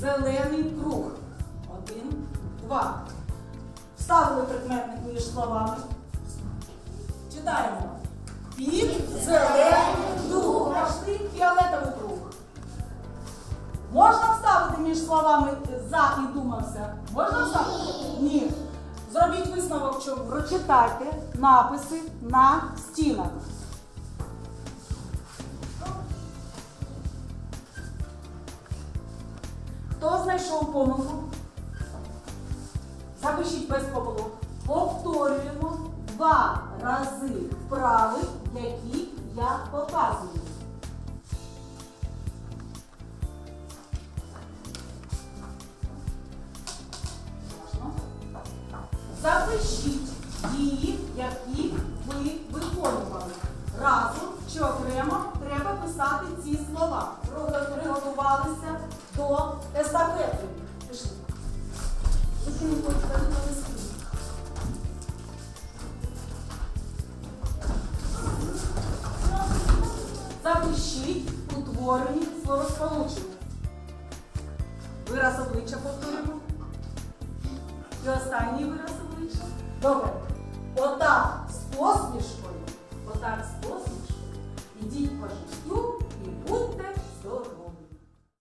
зелений круг. Один, два. Вставили предметник між словами. Читаємо. Під зелений круг. Пошли фіолетовий круг. Можна вставити між словами за і думався? Можна вставити? Ні. Зробіть висновок, що прочитайте написи на стінах. Хто знайшов помилку? Запишіть без помилок. Повторюємо два рази вправи, які я показую. Запишіть дії, які ви виконували. Разом чи окремо треба писати ці слова. Приготу- до естафети. Пішли. Запишіть утворені словосполучення. Вираз обличчя повторюємо. І останній вираз обличчя. Добре. Отак з посмішкою.